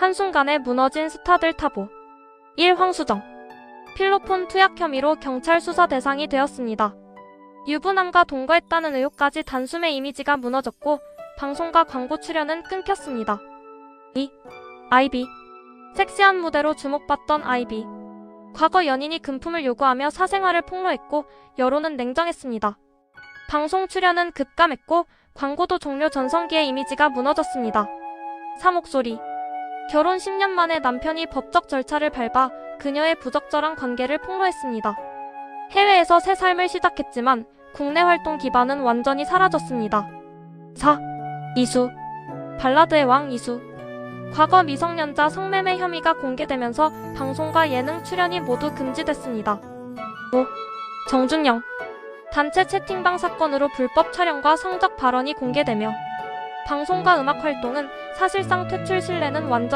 한순간에 무너진 스타들 타보. 1. 황수정. 필로폰 투약 혐의로 경찰 수사 대상이 되었습니다. 유부남과 동거했다는 의혹까지 단숨에 이미지가 무너졌고 방송과 광고 출연은 끊겼습니다. 2. 아이비. 섹시한 무대로 주목받던 아이비. 과거 연인이 금품을 요구하며 사생활을 폭로했고 여론은 냉정했습니다. 방송 출연은 급감했고 광고도 종료 전성기의 이미지가 무너졌습니다. 3. 목소리. 결혼 10년 만에 남편이 법적 절차를 밟아 그녀의 부적절한 관계를 폭로했습니다. 해외에서 새 삶을 시작했지만 국내 활동 기반은 완전히 사라졌습니다. 4. 이수. 발라드의 왕 이수. 과거 미성년자 성매매 혐의가 공개되면서 방송과 예능 출연이 모두 금지됐습니다. 5. 정준영. 단체 채팅방 사건으로 불법 촬영과 성적 발언이 공개되며 방송과 음악 활동은 사실상 퇴출 신뢰는 완전